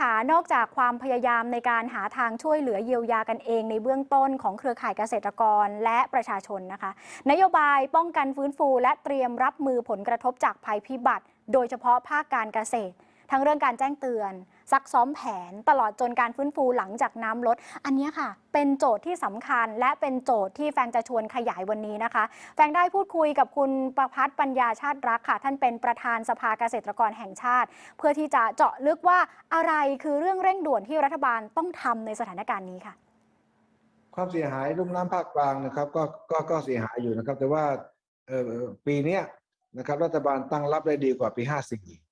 ค่ะ นอกจากความพยายามในการหาทางช่วยเหลือเยียวยากันเองในเบื้องต้นของเครือข่ายเกษตรกรและประชาชนนะคะ นโยบายป้องกันฟื้นฟูและเตรียมรับมือผลกระทบจากภัยพิบัติ โดยเฉพาะภาคการเกษตร ทั้งเรื่องการแจ้งเตือน ซักซ้อมแผนตลอดจนการฟื้นฟูหลังจากน้ำลด อันนี้ค่ะ เป็นโจทย์ที่สำคัญ และเป็นโจทย์ที่แฟงจะชวนขยายวันนี้นะคะ แฟงได้พูดคุยกับคุณประพัฒน์ปัญญาชาติรักค่ะ ท่านเป็นประธานสภาเกษตรกรแห่งชาติ เพื่อที่จะเจาะลึกว่าอะไรคือเรื่องเร่งด่วนที่รัฐบาลต้องทำในสถานการณ์นี้ค่ะความเสียหายลุ่มน้ำภาคกลางนะครับก็ก็ก็เสียหายอยู่นะครับ แต่ว่าปีนี้นะครับรัฐบาลตั้งรับได้ดีกว่าปี 54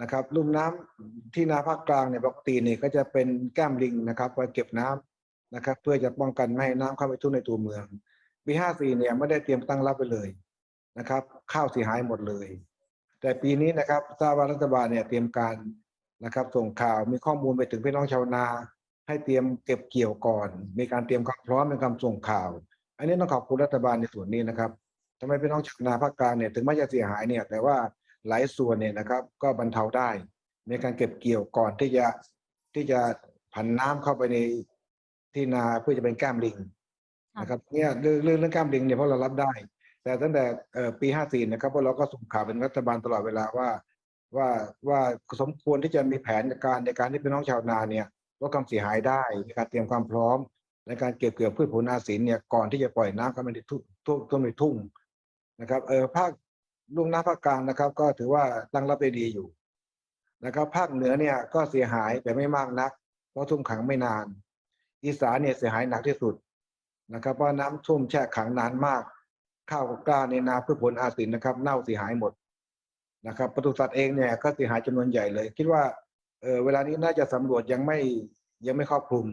นะครับลุ่มน้ำที่นาภาคกลางเนี่ยปกติเนี่ยก็จะเป็นแก้มลิงนะครับไว้เก็บน้ำนะครับ เพื่อจะป้องกันไม่ให้น้ำเข้าไปทุ่นในตัวเมืองปี54เนี่ยไม่ได้เตรียมตั้งรับไปเลยนะครับ ข้าวเสียหายหมดเลย แต่ปีนี้นะครับทราบว่ารัฐบาลเนี่ยเตรียมการนะครับ ส่งข่าวมีข้อมูลไปถึงพี่น้องชาวนา ให้เตรียมเก็บเกี่ยวก่อน มีการเตรียมความพร้อมในการส่งข่าว อันนี้ต้องขอบคุณรัฐบาลในส่วนนี้นะครับทำไมพี่น้องชาวนาภาคกลางเนี่ยถึงแม้จะเสียหายเนี่ย แต่ว่า หลายส่วนเนี่ยนะครับก็บรรเทาได้ ในการเก็บเกี่ยวก่อนที่จะที่จะผันน้ำเข้าไปในที่นาเพื่อจะเป็นแก้มลิงนะครับเนี่ยเรื่องเรื่องเรื่องแก้มลิงเนี่ยเพราะเรารับได้ แต่ตั้งแต่เอ่อปี54นะครับพวกเราก็ส่งข่าวเป็นรัฐบาลตลอดเวลาว่าว่าว่าสมควรที่จะมีแผนในการในการที่พี่น้องชาวนาเนี่ยลดความเสียหายได้ในการเตรียมความพร้อมในการเก็บเกี่ยวพืชผลนาสินเนี่ยก่อนที่จะปล่อยน้ำเข้าไปในทุ่งทุ่งทุ่งในทุ่งนะครับเออภาค ลุ่มน้ำภาคกลางนะครับ ก็ถือว่าตั้งรับได้ดีอยู่นะครับ ภาคเหนือเนี่ยก็เสียหายแต่ไม่มากนัก เพราะทุ่มขังไม่นาน อีสานเนี่ยเสียหายหนักที่สุดนะครับเพราะน้ำท่วมแช่ขังนานมาก ข้าวกับกล้าในนาพืชผลอาศินนะครับ เน่าเสียหายหมดนะครับปศุสัตว์เองเนี่ยก็เสียหายจำนวนใหญ่เลย คิดว่าเออเวลานี้น่าจะสำรวจยังไม่ยังไม่ครอบคลุม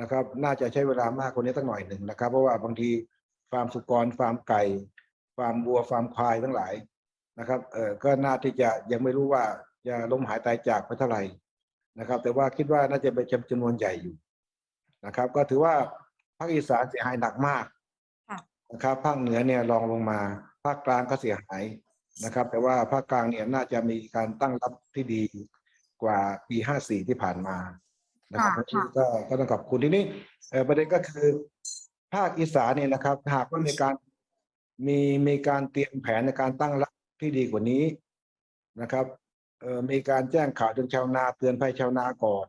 นะครับ น่าจะใช้เวลามากกว่านี้สักหน่อยหนึ่งนะครับ เพราะว่าบางทีฟาร์มสุกรฟาร์มไก่ ฟาร์มวัวฟาร์มควายทั้งหลายนะครับเออก็น่าที่จะยังไม่รู้ว่าจะล้มหายตายจากไปเท่าไหร่นะครับ แต่ว่าคิดว่าน่าจะเป็นจำนวนใหญ่อยู่นะครับ ก็ถือว่าภาคอีสานเสียหายหนักมากค่ะนะครับภาคเหนือเนี่ยรองลงมา ภาคกลางก็เสียหายนะครับ แต่ว่าภาคกลางเนี่ยน่าจะมีการตั้งรับที่ดีกว่าปี54ที่ผ่านมานะครับค่ะเพราะฉะนั้นก็ก็ต้องขอบคุณทีนี้เอ่อประเด็นก็คือภาคอีสานเนี่ยนะครับ หากว่ามีการ มีมีการเตรียมแผนในการตั้งรับที่ดีกว่านี้นะครับเอ่อมีการแจ้งข่าวถึงชาวนาเตือนภัยชาวนาก่อน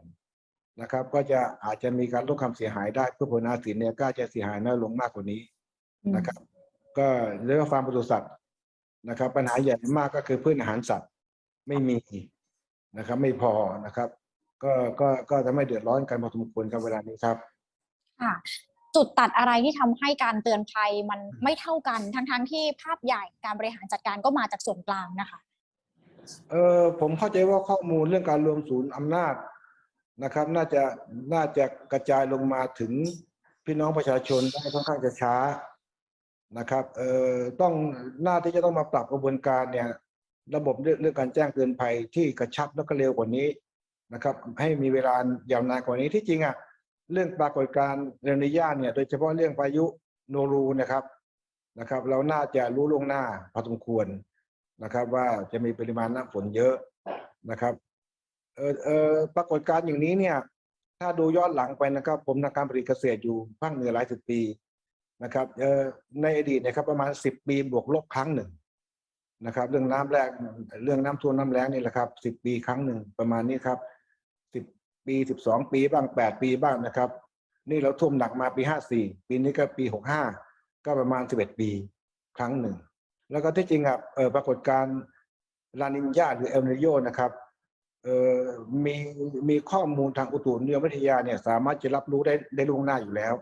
นะครับ ก็จะอาจจะมีการลดความเสียหายได้เพื่อผลนาสินเนี่ยก็จะเสียหายน้อยลงมากกว่านี้นะครับ ก็เรื่องฟาร์มปศุสัตว์นะครับ ปัญหาใหญ่มากก็คือพืชอาหารสัตว์ไม่มีนะครับ ไม่พอนะครับ ก็ก็ก็จะไม่เดือดร้อนกันพอสมควรครับเวลานี้ครับค่ะ จุดตัดอะไรที่ทำให้การเตือนภัยมันไม่เท่ากันทั้งๆที่ภาพใหญ่การบริหารจัดการก็มาจากส่วนกลางนะคะเออผมเข้าใจว่าข้อมูลเรื่องการรวมศูนย์อำนาจนะครับ น่าจะน่าจะกระจายลงมาถึงพี่น้องประชาชนได้ค่อนข้างจะช้านะครับเอ่อต้องหน่าที่จะต้องมาปรับกระบวนการเนี่ย ระบบเรื่องเรื่องการแจ้งเตือนภัยที่กระชับแล้วก็เร็วกว่านี้นะครับ ให้มีเวลายาวนานกว่านี้ที่จริงอะ เรื่องปรากฏการณ์เรนิยาเนี่ย โดยเฉพาะเรื่องพายุโนรูนะครับนะครับ เราน่าจะรู้ล่วงหน้าพอสมควรนะครับ ว่าจะมีปริมาณน้ำฝนเยอะนะครับเออเออปรากฏการณ์อย่างนี้เนี่ย ถ้าดูย้อนหลังไปนะครับ ผมทำการผลิตเกษตรอยู่ภาคเหนือหลายสิบปีนะครับเออในอดีตนะครับประมาณสิบปีบวกลบครั้งหนึ่งนะครับ เรื่องน้ำแรงเรื่องน้ำท่วมน้ำแล้งนี่แหละครับสิบปีครั้งหนึ่งประมาณนี้ครับ ปีสิบสองปีบ้างแปดปีบ้างนะครับ นี่เราท่วมหนักมาปีห้าสี่ปีนี้ก็ปีหกห้าก็ประมาณสิบเอ็ดปีครั้งหนึ่ง แล้วก็ที่จริงอะปรากฏการณ์ลานินยาหรือเอลนิโยนะครับมีมีข้อมูลทางอุตุนิยมวิทยาเนี่ยสามารถจะรับรู้ได้ได้ล่วงหน้าอยู่แล้ว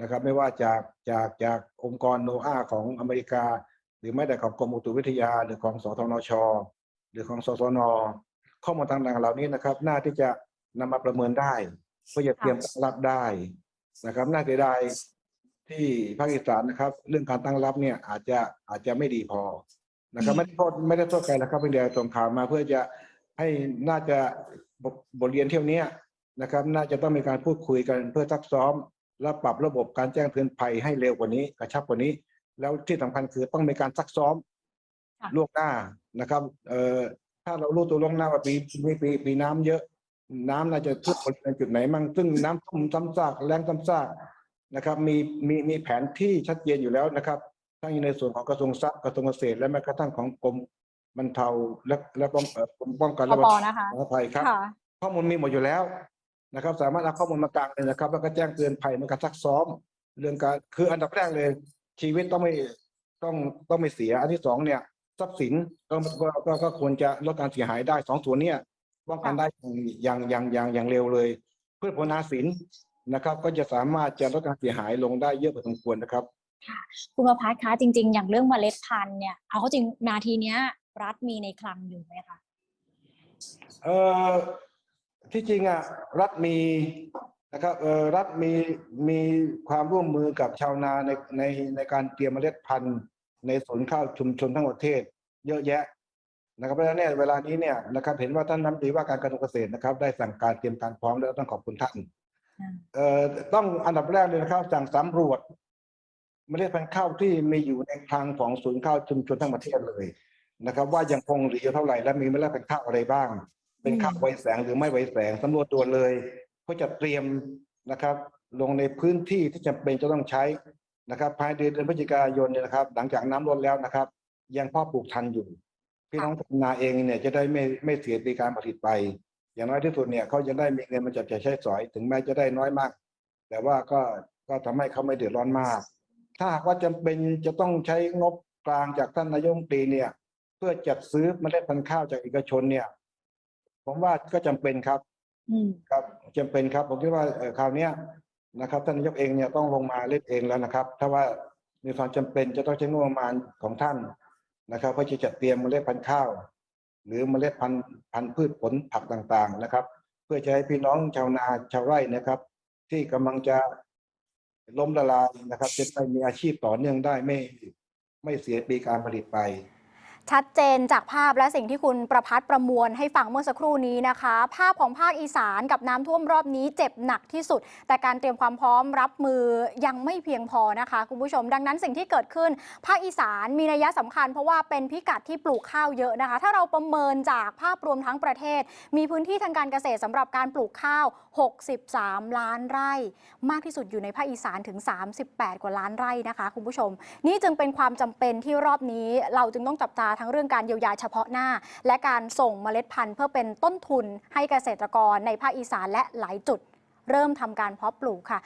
นะครับ ไม่ว่าจากจากจากองค์กรโนอาของอเมริกา หรือแม้แต่ของกรมอุตุวิทยา หรือของสทนช หรือของสสนข้อมูลต่างๆเหล่านี้นะครับ น่าที่จะ นำมาประเมินได้เพื่อจะเตรียมตั้งรับได้นะครับน่าเสียดายที่ภาคอีสานนะครับ เรื่องการตั้งรับเนี่ยอาจจะอาจจะไม่ดีพอนะครับไม่ได้โทษไม่ได้โทษใครนะครับเพียงแต่ส่งข่าวมาเพื่อจะให้น่าจะบทบทเรียนเที่ยวเนี้ยนะครับ น่าจะต้องมีการพูดคุยกันเพื่อซักซ้อม และปรับระบบการแจ้งเตือนภัยให้เร็วกว่านี้ กระชับกว่านี้ แล้วที่สำคัญคือต้องมีการซักซ้อมค่ะล่วงหน้านะครับเอ่อถ้าเรารู้ตัวล่วงหน้าว่าปีปีปีปีน้ำเยอะ น้ำน่าจะท่วมในจุดไหนมั่งซึ่งน้ำท่วมซ้ำซากแรงซ้ำซากนะครับ มีมีมีแผนที่ชัดเจนอยู่แล้วนะครับ ทั้งในส่วนของกระทรวงทรัพย์กระทรวงเกษตรและแม้กระทั่งของกรมบรรเทาและและป้องเอ่อกรมป้องกันปและปบรรเทานะคะสาธารณภัยครับ ค่ะ ข้อมูลมีหมดอยู่แล้วนะครับ สามารถเอาข้อมูลมากางเลยนะครับ แล้วก็แจ้งเตือนภัยในการซักซ้อม เรื่องการคืออันดับแรกเลย ชีวิตต้องไม่ต้องต้องไม่เสีย อันที่สองเนี่ย ทรัพย์สินก็ก็ก็ก็ควรจะลดการเสียหายได้สองส่วนเนี่ย ป้องกันได้อย่างอย่างอย่างอย่างเร็วเลย เพื่อผลนาสินนะครับ ก็จะสามารถจะลดการเสียหายลงได้เยอะพอสมควรนะครับคุณประพัฒน์คะจริง ๆ อย่างเรื่องเมล็ดพันธุ์เนี่ยเอาเข้าจริงนาทีเนี้ย รัฐมีในคลังอยู่ไหมคะเอ่อที่จริงอะรัฐมีนะครับเอ่อรัฐมีมีความร่วมมือกับชาวนาในในในการเตรียมเมล็ดพันธุ์ ในสวนข้าวชุมชนทั้งประเทศ เยอะแยะ นะครับเพราะฉะนั้นเนี่ยเวลานี้เนี่ยนะครับเห็นว่าท่านน้ำตรีว่าการกระทรวงเกษตรนะครับ ได้สั่งการเตรียมการพร้อมแล้วต้องขอบคุณท่านอืมเอ่อต้องอันดับแรกเลยนะครับสั่งสำรวจเมล็ดพันธุ์ข้าวที่มีอยู่ในคลังของศูนย์ข้าวชุมชนทั้งประเทศเลยนะครับ ว่ายังคงเหลือเท่าไหร่และมีเมล็ดพันธุ์ข้าวอะไรบ้าง เป็นข้าวไวแสงหรือไม่ไวแสงสำรวจตัวเลยเพื่อจะเตรียมนะครับ ลงในพื้นที่ที่จำเป็นจะต้องใช้นะครับ ภายในเดือนพฤศจิกายนเนี่ยนะครับ หลังจากน้ำลดแล้วนะครับ ยังเพ่อปลูกทันอยู่ พี่น้องชาวนาเองเนี่ยจะได้ไม่ไม่เสียปีการผลิตไป อย่างน้อยที่สุดเนี่ยเขาจะได้มีเงินมาจับจ่ายใช้สอย ถึงแม้จะได้น้อยมาก แต่ว่าก็ก็ทำให้เขาไม่เดือดร้อนมาก ถ้าหากว่าจำเป็นจะต้องใช้งบกลางจากท่านนายกรัฐมนตรีเนี่ย เพื่อจัดซื้อเมล็ดพันธุ์ข้าวจากเอกชนเนี่ย ผมว่าก็จำเป็นครับอืมครับจำเป็นครับ ผมคิดว่าเอ่อคราวเนี้ยนะครับ ท่านนายกเองเนี่ยต้องลงมาเล่นเองแล้วนะครับ ถ้าว่ามีความจำเป็นจะต้องใช้งบประมาณของท่าน นะครับเพื่อจะจัดเตรียมเมล็ดพันธุ์ข้าว หรือเมล็ดพันธุ์พันธุ์พืชผลผักต่างๆนะครับ เพื่อจะให้พี่น้องชาวนาชาวไร่นะครับ ที่กำลังจะล้มละลายนะครับ จะได้มีอาชีพต่อเนื่องได้ไม่ไม่เสียปีการผลิตไป ชัดเจนจากภาพและสิ่งที่คุณประพัฒประมวลให้ฟังเมื่อสักครู่นี้นะคะ ภาพของภาคอีสานกับน้ำท่วมรอบนี้เจ็บหนักที่สุด แต่การเตรียมความพร้อมรับมือยังไม่เพียงพอนะคะคุณผู้ชม ดังนั้นสิ่งที่เกิดขึ้น ภาคอีสานมีนัยสำคัญ เพราะว่าเป็นพิกัดที่ปลูกข้าวเยอะนะคะ ถ้าเราประเมินจากภาพรวมทั้งประเทศ มีพื้นที่ทางการเกษตรสำหรับการปลูกข้าว 63 ล้านไร่ มากที่สุดอยู่ในภาคอีสานถึง 38 กว่าล้านไร่นะคะ คุณผู้ชม นี่จึงเป็นความจำเป็นที่รอบนี้เราจึงต้องจับตาทั้งเรื่องการเยียวยาเฉพาะหน้า และการส่งเมล็ดพันธุ์เพื่อเป็นต้นทุนให้เกษตรกรในภาคอีสานและหลายจุด เริ่มทำการเพาะปลูกค่ะ